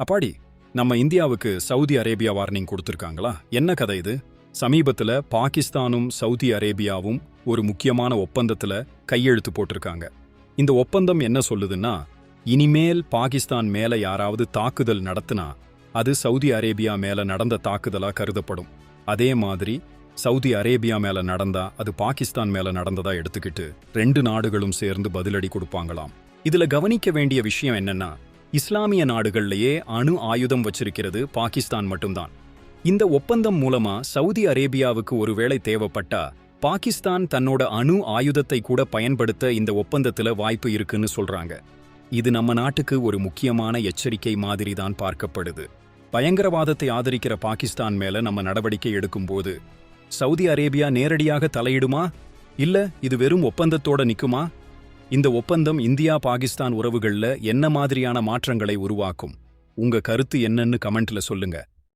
அப்பாடி நம்ம இந்தியாவுக்கு சவுதி அரேபியா வார்னிங் கொடுத்துருக்காங்களா? என்ன கதை இது? சமீபத்துல பாகிஸ்தானும் சவுதி அரேபியாவும் ஒரு முக்கியமான ஒப்பந்தத்துல கையெழுத்து போட்டிருக்காங்க. இந்த ஒப்பந்தம் என்ன சொல்லுதுன்னா இனிமேல் பாகிஸ்தான் மேல யாராவது தாக்குதல் நடத்தினா அது சவுதி அரேபியா மேல நடந்த தாக்குதலா கருதப்படும். அதே மாதிரி சவுதி அரேபியா மேல நடந்தா அது பாகிஸ்தான் மேல நடந்ததா எடுத்துக்கிட்டு ரெண்டு நாடுகளும் சேர்ந்து பதிலடி கொடுப்பாங்களாம். இதுல கவனிக்க வேண்டிய விஷயம் என்னன்னா இஸ்லாமிய நாடுகள்லயே அணு ஆயுதம் வச்சிருக்கிறது பாகிஸ்தான் மட்டும்தான். இந்த ஒப்பந்தம் மூலமா சவுதி அரேபியாவுக்கு ஒருவேளை தேவைப்பட்டா பாகிஸ்தான் தன்னோட அணு ஆயுதத்தை கூட பயன்படுத்த இந்த ஒப்பந்தத்துல வாய்ப்பு இருக்குன்னு சொல்றாங்க. இது நம்ம நாட்டுக்கு ஒரு முக்கியமான எச்சரிக்கை மாதிரி தான் பார்க்கப்படுது. பயங்கரவாதத்தை ஆதரிக்கிற பாகிஸ்தான் மேல நம்ம நடவடிக்கை எடுக்கும்போது சவுதி அரேபியா நேரடியாக தலையிடுமா? இல்ல இது வெறும் ஒப்பந்தத்தோட நிக்குமா? இந்த ஒப்பந்தம் இந்தியா பாகிஸ்தான் உறவுகள்ல என்ன மாதிரியான மாற்றங்களை உருவாக்கும்? உங்க கருத்து என்னன்னு கமெண்ட்ல சொல்லுங்க.